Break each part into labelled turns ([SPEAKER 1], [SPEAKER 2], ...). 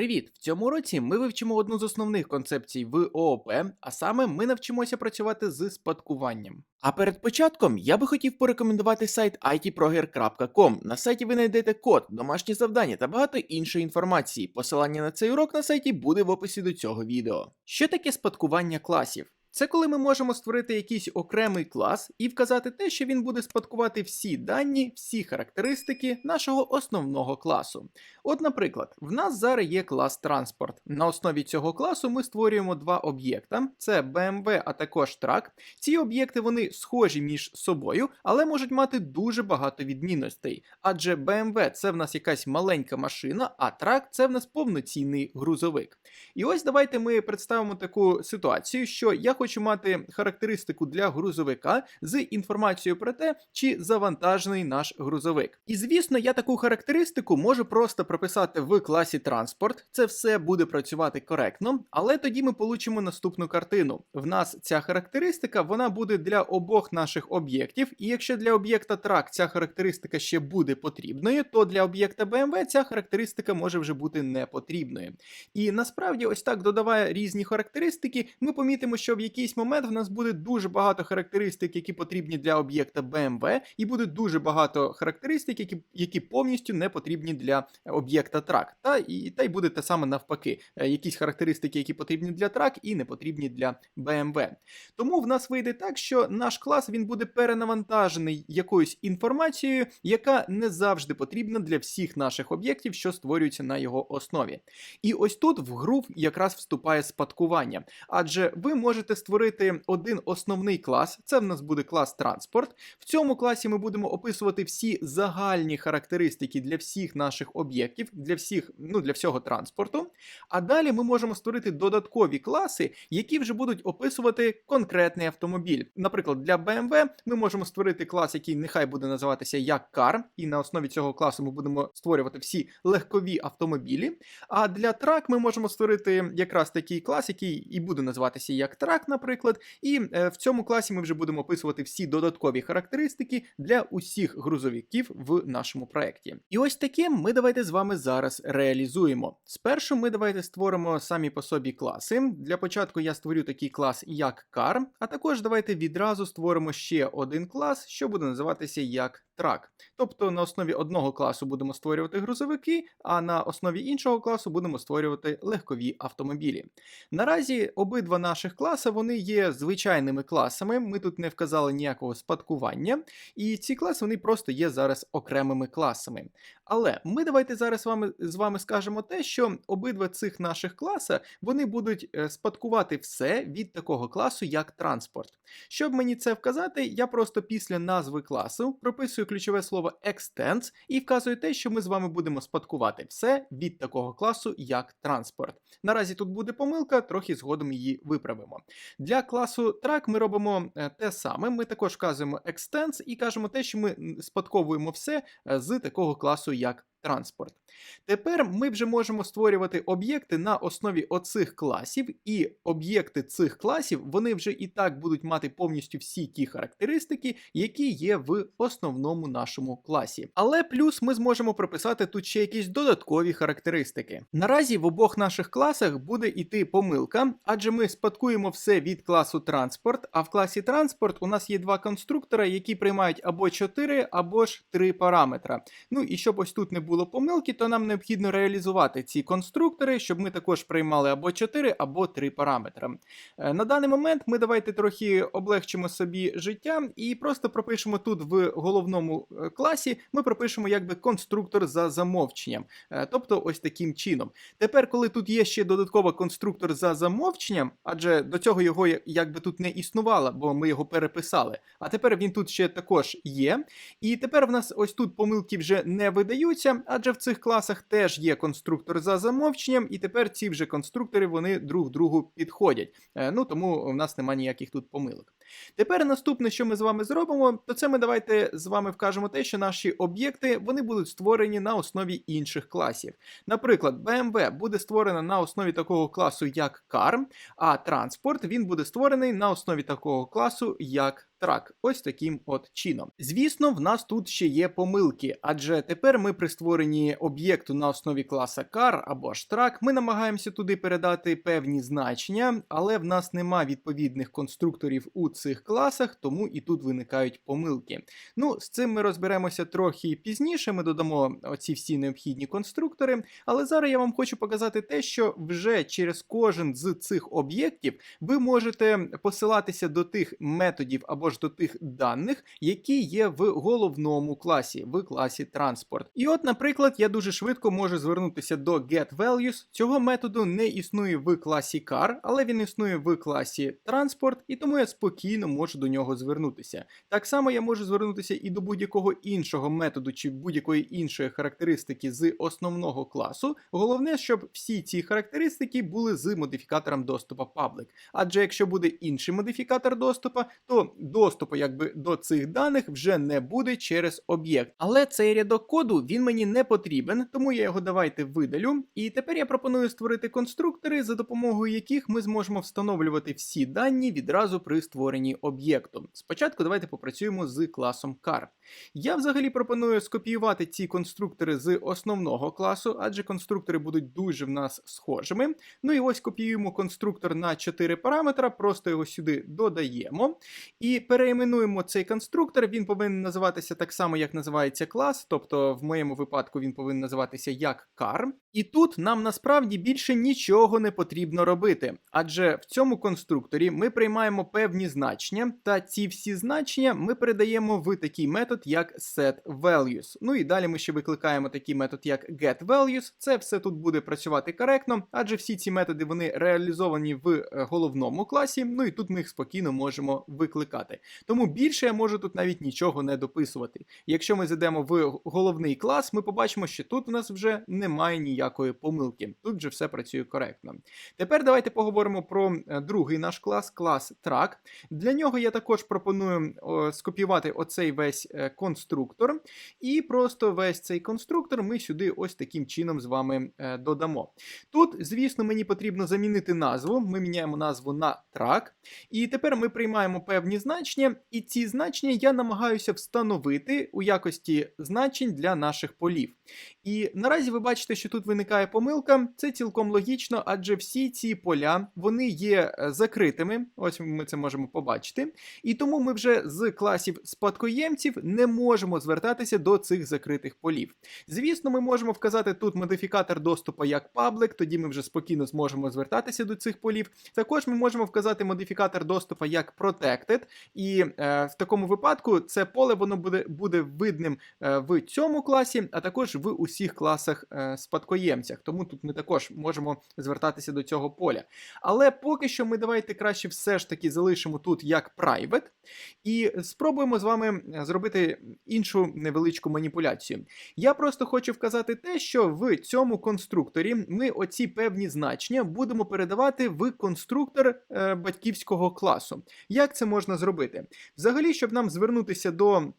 [SPEAKER 1] Привіт! В цьому році ми вивчимо одну з основних концепцій в ООП, а саме ми навчимося працювати з спадкуванням. А перед початком я би хотів порекомендувати сайт itproger.com. На сайті ви знайдете код, домашні завдання та багато іншої інформації. Посилання на цей урок на сайті буде в описі до цього відео. Що таке спадкування класів? Це коли ми можемо створити якийсь окремий клас і вказати те, що він буде спадкувати всі дані, всі характеристики нашого основного класу. От, наприклад, в нас зараз є клас транспорт. На основі цього класу ми створюємо два об'єкта: це BMW, а також трак. Ці об'єкти вони схожі між собою, але можуть мати дуже багато відмінностей. Адже BMW це в нас якась маленька машина, а трак це в нас повноцінний грузовик. І ось давайте ми представимо таку ситуацію, що я хочу мати характеристику для грузовика з інформацією про те, чи завантажений наш грузовик. І звісно, я таку характеристику можу просто прописати в класі транспорт. Це все буде працювати коректно, але тоді ми получимо наступну картину. В нас ця характеристика вона буде для обох наших об'єктів, і якщо для об'єкта трак ця характеристика ще буде потрібною, то для об'єкта BMW ця характеристика може вже бути не потрібною. І насправді, ось так додавая різні характеристики, ми помітимо, що в якийсь момент в нас буде дуже багато характеристик, які потрібні для об'єкта BMW, і буде дуже багато характеристик, які які повністю не потрібні для об'єкта трак. Та і та й буде те саме навпаки. Е, Якісь характеристики, які потрібні для трак, і не потрібні для BMW. Тому в нас вийде так, що наш клас він буде перенавантажений якоюсь інформацією, яка не завжди потрібна для всіх наших об'єктів, що створюються на його основі. І ось тут в гру якраз вступає спадкування, адже ви можете створити один основний клас, це в нас буде клас транспорт. В цьому класі ми будемо описувати всі загальні характеристики для всіх наших об'єктів, для всіх, ну для всього транспорту. А далі ми можемо створити додаткові класи, які вже будуть описувати конкретний автомобіль. Наприклад, для BMW ми можемо створити клас, який нехай буде називатися як Car, і на основі цього класу ми будемо створювати всі легкові автомобілі. А для трак ми можемо створити якраз такий клас, який і буде називатися як трак, наприклад. І е, в цьому класі ми вже будемо описувати всі додаткові характеристики для усіх грузовиків в нашому проєкті. І ось таке ми давайте з вами зараз реалізуємо. Спершу ми давайте створимо самі по собі класи. Для початку я створю такий клас як Car, а також давайте відразу створимо ще один клас, що буде називатися як трак. Тобто на основі одного класу будемо створювати грузовики, а на основі іншого класу будемо створювати легкові автомобілі. Наразі обидва наших класи вони є звичайними класами. Ми тут не вказали ніякого спадкування, і ці класи вони просто є зараз окремими класами. Але ми давайте зараз вами з вами скажемо те, що обидва цих наших класа вони будуть е, спадкувати все від такого класу, як транспорт. Щоб мені це вказати, я просто після назви класу прописую ключове слово extends і вказує те, що ми з вами будемо спадкувати все від такого класу, як транспорт. Наразі тут буде помилка, трохи згодом її виправимо. Для класу track ми робимо е, те саме. Ми також вказуємо extends і кажемо те, що ми спадковуємо все е, з такого класу, як транспорт. Тепер ми вже можемо створювати об'єкти на основі оцих класів, і об'єкти цих класів вони вже і так будуть мати повністю всі ті характеристики, які є в основному нашому класі. Але плюс ми зможемо прописати тут ще якісь додаткові характеристики. Наразі в обох наших класах буде йти помилка, адже ми спадкуємо все від класу транспорт, а в класі транспорт у нас є два конструктора, які приймають або 4, або ж 3 параметра. Ну і щоб ось тут не було помилки, то нам необхідно реалізувати ці конструктори, щоб ми також приймали або 4, або 3 параметри. Е, На даний момент ми давайте трохи облегчимо собі життя і просто пропишемо тут в головному е, класі, ми пропишемо якби конструктор за замовченням. Е, Тобто ось таким чином. Тепер, коли тут є ще додатково конструктор за замовченням, адже до цього його якби тут не існувало, бо ми його переписали. А тепер він тут ще також є. І тепер в нас ось тут помилки вже не видаються, адже в цих класах теж є конструктор за замовченням, і тепер ці вже конструктори вони друг другу підходять. Е, Ну тому в нас немає ніяких тут помилок. Тепер наступне, що ми з вами зробимо, то це ми давайте з вами вкажемо те, що наші об'єкти вони будуть створені на основі інших класів. Наприклад, BMW буде створена на основі такого класу, як Car, а транспорт він буде створений на основі такого класу, як Трак, ось таким от чином. Звісно, в нас тут ще є помилки, адже тепер ми при створенні об'єкту на основі класа car або ж track, ми намагаємося туди передати певні значення, але в нас нема відповідних конструкторів у цих класах, тому і тут виникають помилки. Ну, з цим ми розберемося трохи пізніше. Ми додамо оці всі необхідні конструктори. Але зараз я вам хочу показати те, що вже через кожен з цих об'єктів ви можете посилатися до тих методів або ж до тих даних, які є в головному класі, в класі транспорт. І от, наприклад, я дуже швидко можу звернутися до getValues. Цього методу не існує в класі car, але він існує в класі транспорт, і тому я спокійно можу до нього звернутися. Так само я можу звернутися і до будь-якого іншого методу чи будь-якої іншої характеристики з основного класу. Головне, щоб всі ці характеристики були з модифікатором доступу public. Адже якщо буде інший модифікатор доступу, то доступу якби до цих даних вже не буде через об'єкт. Але цей рядок коду він мені не потрібен, тому я його давайте видалю. І тепер я пропоную створити конструктори, за допомогою яких ми зможемо встановлювати всі дані відразу при створенні об'єкту. Спочатку давайте попрацюємо з класом car. Я взагалі пропоную скопіювати ці конструктори з основного класу, адже конструктори будуть дуже в нас схожими. Ну і ось копіюємо конструктор на 4 параметра, просто його сюди додаємо. І переіменуємо цей конструктор. Він повинен називатися так само, як називається клас, тобто в моєму випадку він повинен називатися як car. І тут нам насправді більше нічого не потрібно робити, адже в цьому конструкторі ми приймаємо певні значення, та ці всі значення ми передаємо в такий метод, як setValues. Ну і далі ми ще викликаємо такий метод, як getValues. Це все тут буде працювати коректно, адже всі ці методи вони реалізовані в е, головному класі. Ну і тут ми їх спокійно можемо викликати. Тому більше я можу тут навіть нічого не дописувати. Якщо ми зайдемо в головний клас, ми побачимо, що тут у нас вже немає ніякої помилки. Тут вже все працює коректно. Тепер давайте поговоримо про е, другий наш клас, клас Track. Для нього я також пропоную скопіювати оцей весь е, конструктор, і просто весь цей конструктор ми сюди ось таким чином з вами е, додамо. Тут, звісно, мені потрібно замінити назву. Ми міняємо назву на Track. І тепер ми приймаємо певні значення, і ці значення я намагаюся встановити у якості значень для наших полів. І наразі ви бачите, що тут виникає помилка. Це цілком логічно, адже всі ці поля вони є е, закритими. Ось ми це можемо побачити. І тому ми вже з класів спадкоємців не можемо звертатися до цих закритих полів. Звісно, ми можемо вказати тут модифікатор доступу як public, тоді ми вже спокійно зможемо звертатися до цих полів. Також ми можемо вказати модифікатор доступу як protected, і е, в такому випадку це поле воно буде буде видним е, в цьому класі, а також в усіх класах е, спадкоємцях. Тому тут ми також можемо звертатися до цього поля. Але поки що ми давайте краще все ж таки залишимо тут як private, і спробуємо з вами зробити іншу невеличку маніпуляцію. Я просто хочу вказати те, що в цьому конструкторі ми оці певні значення будемо передавати в конструктор е, батьківського класу. Як це можна зробити? Взагалі, щоб нам звернутися до Е,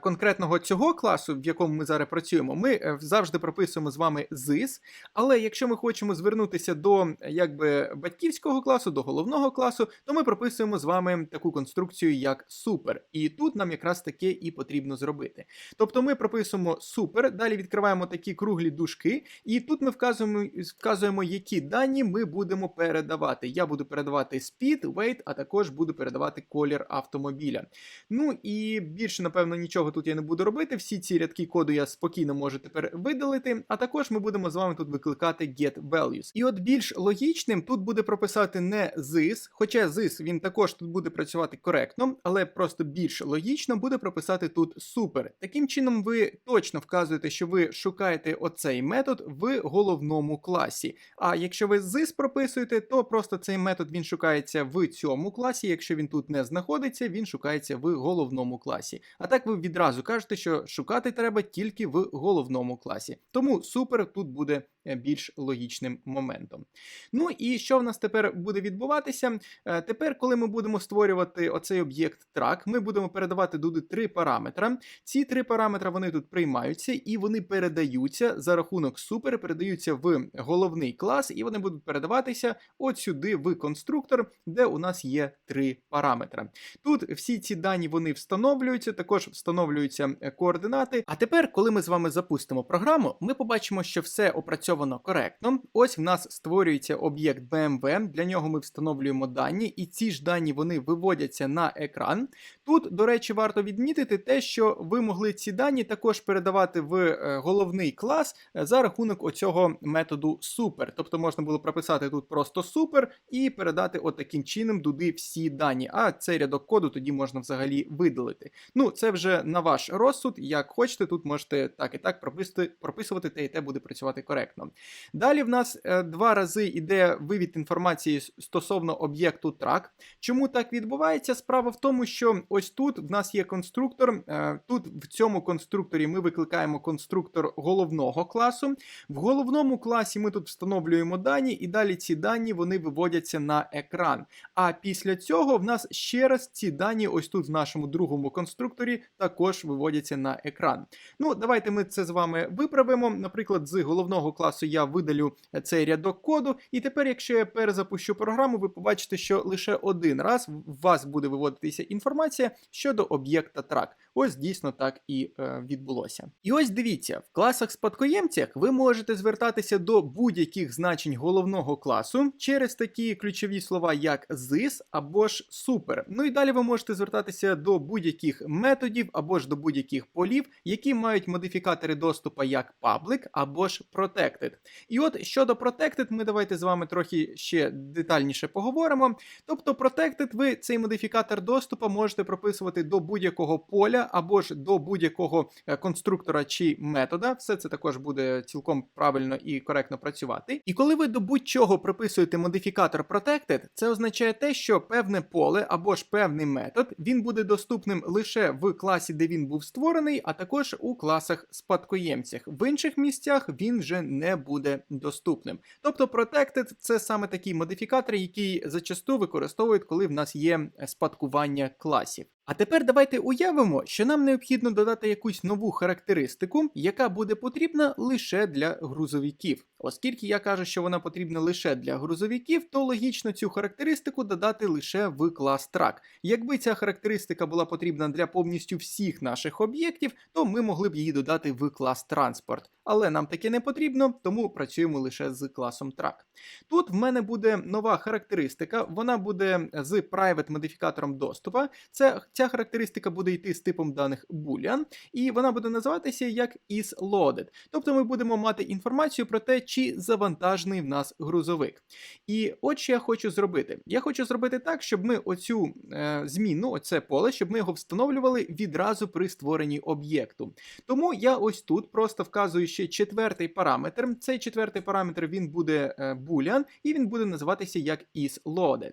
[SPEAKER 1] конкретного цього класу, в якому ми зараз працюємо, ми е, завжди прописуємо з вами ZIS, але якщо ми хочемо звернутися до якби батьківського класу, до головного класу, то ми прописуємо з вами таку конструкцію, як super. І тут нам якраз таке і потрібно зробити. Тобто ми прописуємо super, далі відкриваємо такі круглі дужки, і тут ми вказуємо, вказуємо, які дані ми будемо передавати. Я буду передавати speed, weight, а також буду передавати колір автомобіля. Ну і більше, напевно, нічого тут я не буду робити. Всі ці рядки коду я спокійно можу тепер видалити. А також ми будемо з вами тут викликати getValues. І от більш логічним тут буде прописати не this, хоча this він також тут буде працювати коректно, але просто більш логічно буде прописати тут super. Таким чином, ви точно вказуєте, що ви шукаєте оцей метод в головному класі. А якщо ви this прописуєте, то просто цей метод він шукається в цьому класі. Якщо він тут не знаходиться, він шукається в головному класі. А так ви відразу кажете, що шукати треба тільки в головному класі. Тому супер тут буде більш логічним моментом. Ну і що в нас тепер буде відбуватися? Е, Тепер, коли ми будемо створювати оцей об'єкт track, ми будемо передавати туди три параметри. Ці три параметри вони тут приймаються і вони передаються за рахунок супер, передаються в головний клас, і вони будуть передаватися от сюди в конструктор, де у нас є три параметри. Тут всі ці дані вони встановлюються, також встановлюються е, координати. А тепер, коли ми з вами запустимо програму, ми побачимо, що все опрацьовано коректно. Ось в нас створюється об'єкт BMW, для нього ми встановлюємо дані, і ці ж дані вони виводяться на екран. Тут, до речі, варто відмітити те, що ви могли ці дані також передавати в е, головний клас е, за рахунок оцього методу super. Тобто можна було прописати тут просто super і передати от таким чином туди всі дані. А цей рядок коду тоді можна взагалі видалити. Ну, це вже на ваш розсуд. Як хочете, тут можете так і так прописувати, прописувати, те і те буде працювати коректно. Далі в нас е, два рази йде вивід інформації стосовно об'єкту track. Чому так відбувається? Справа в тому, що ось тут в нас є конструктор. е, Тут в цьому конструкторі ми викликаємо конструктор головного класу. В головному класі ми тут встановлюємо дані, і далі ці дані вони виводяться на екран. А після цього в нас ще раз ці дані, ось тут в нашому другому конструкторі, також виводяться на екран. Ну, давайте ми це з вами виправимо. Наприклад, з головного класу я видалю е, цей рядок коду, і тепер, якщо я перезапущу програму, ви побачите, що лише один раз в вас буде виводитися інформація щодо об'єкта track. Ось дійсно так і е, відбулося. І ось дивіться, в класах спадкоємцях ви можете звертатися до будь-яких значень головного класу через такі ключові слова, як this або ж super. Ну і далі ви можете звертатися до будь-яких методів або ж до будь-яких полів, які мають модифікатори доступу як public або ж protected. І от щодо protected, ми давайте з вами трохи ще детальніше поговоримо. Тобто, protected ви цей модифікатор доступу можете прописувати до будь-якого поля або ж до будь-якого е, конструктора чи метода. Все це також буде цілком правильно і коректно працювати. І коли ви до будь-чого прописуєте модифікатор protected, це означає те, що певне поле або ж певний метод він буде доступним лише в класі, де він був створений, а також у класах спадкоємцях. В інших місцях він вже не буде доступним. Тобто Protected – це саме такий модифікатор, який зачасту використовують, коли в нас є е, спадкування класів. А тепер давайте уявимо, що нам необхідно додати якусь нову характеристику, яка буде потрібна лише для грузовиків. Оскільки я кажу, що вона потрібна лише для грузовиків, то логічно цю характеристику додати лише в клас track. Якби ця характеристика була потрібна для повністю всіх наших об'єктів, то ми могли б її додати в клас транспорт. Але нам таке не потрібно, тому працюємо лише з класом track. Тут в мене буде нова характеристика, вона буде з private модифікатором доступу. Це ця характеристика буде йти з типом даних boolean, і вона буде називатися як isLoaded. Тобто ми будемо мати інформацію про те, чи завантажений в нас грузовик. І от що я хочу зробити. Я хочу зробити так, щоб ми оцю е, зміну, оце поле, щоб ми його встановлювали відразу при створенні об'єкту. Тому я ось тут просто вказую ще четвертий параметр. Цей четвертий параметр він буде е, boolean, і він буде називатися як isLoaded.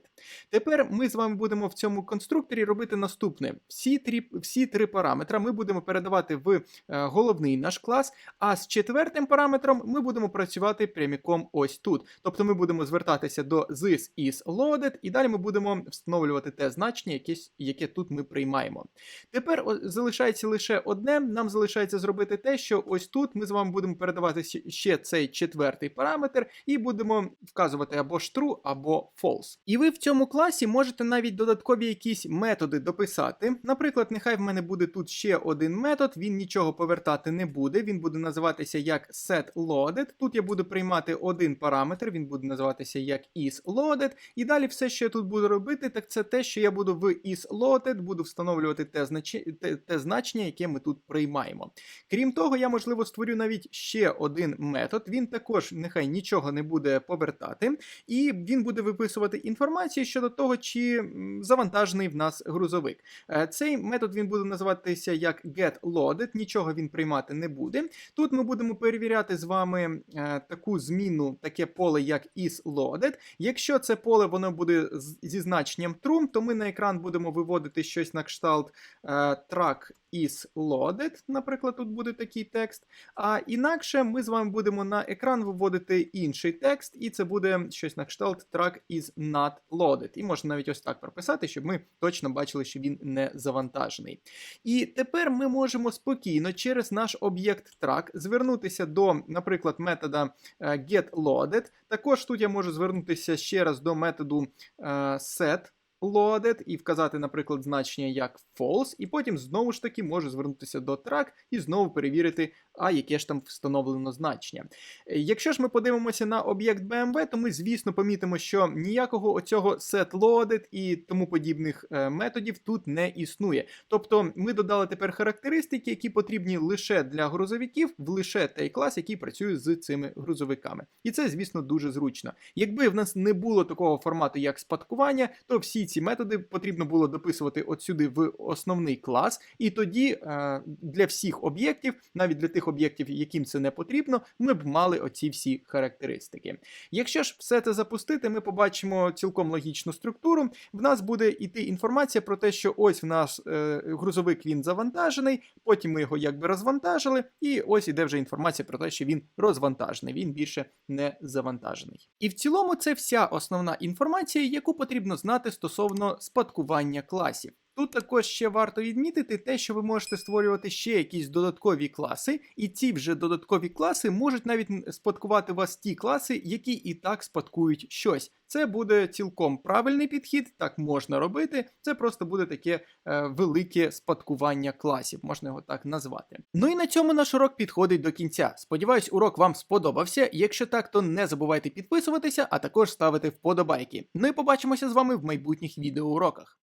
[SPEAKER 1] Тепер ми з вами будемо в цьому конструкторі робити наступне: всі три, всі три параметри ми будемо передавати в е, головний наш клас, а з четвертим параметром ми будемо працювати пряміком ось тут. Тобто ми будемо звертатися до this is loaded, і далі ми будемо встановлювати те значення, яке, яке тут ми приймаємо. Тепер залишається лише одне. Нам залишається зробити те, що ось тут ми з вами будемо передавати ще цей четвертий параметр, і будемо вказувати або ж true, або false. І ви в цьому класі можете навіть додаткові якісь методи дописати. Наприклад, нехай в мене буде тут ще один метод, він нічого повертати не буде. Він буде називатися як setLoaded. Тут я буду приймати один параметр, він буде називатися як isLoaded. І далі все, що я тут буду робити, так це те, що я буду в isLoaded, буду встановлювати те, значи... те, те значення, яке ми тут приймаємо. Крім того, я можливо створю навіть ще один метод. Він також нехай нічого не буде повертати, і він буде виписувати інформацію щодо того, чи завантажений в нас грузовик. Е, Цей метод він буде називатися як getLoaded, нічого він приймати не буде. Тут ми будемо перевіряти з вами е, таку зміну, таке поле, як isLoaded. Якщо це поле воно буде зі значенням true, то ми на екран будемо виводити щось на кшталт е, track is loaded, наприклад, тут буде такий текст. А інакше ми з вами будемо на екран виводити інший текст, і це буде щось на кшталт track is not loaded. І можна навіть ось так прописати, щоб ми точно бачили, що він не завантажений. І тепер ми можемо спокійно через наш об'єкт track звернутися до, наприклад, метода е, getLoaded. Також тут я можу звернутися ще раз до методу е, set. Loaded і вказати, наприклад, значення як false, і потім знову ж таки можу звернутися до track і знову перевірити, а яке ж там встановлено значення. Е, Якщо ж ми подивимося на об'єкт BMW, то ми, звісно, помітимо, що ніякого оцього setLoaded і тому подібних е, методів тут не існує. Тобто ми додали тепер характеристики, які потрібні лише для грузовиків, в лише той клас, який працює з цими грузовиками. І це, звісно, дуже зручно. Якби в нас не було такого формату, як спадкування, то всі ці методи потрібно було дописувати от сюди в основний клас, і тоді е, для всіх об'єктів, навіть для тих об'єктів, яким це не потрібно, ми б мали оці всі характеристики. Якщо ж все це запустити, ми побачимо цілком логічну структуру. В нас буде йти інформація про те, що ось в нас е, грузовик він завантажений, потім ми його якби розвантажили, і ось іде вже інформація про те, що він розвантажений, він більше не завантажений. І в цілому це вся основна інформація, яку потрібно знати стосовно спадкування класів. Тут також ще варто відмітити те, що ви можете створювати ще якісь додаткові класи, і ці вже додаткові класи можуть навіть спадкувати вас ті класи, які і так спадкують щось. Це буде цілком правильний підхід, так можна робити. Це просто буде таке е, велике спадкування класів, можна його так назвати. Ну і на цьому наш урок підходить до кінця. Сподіваюсь, урок вам сподобався. Якщо так, то не забувайте підписуватися, а також ставити вподобайки. Ну і побачимося з вами в майбутніх відеоуроках.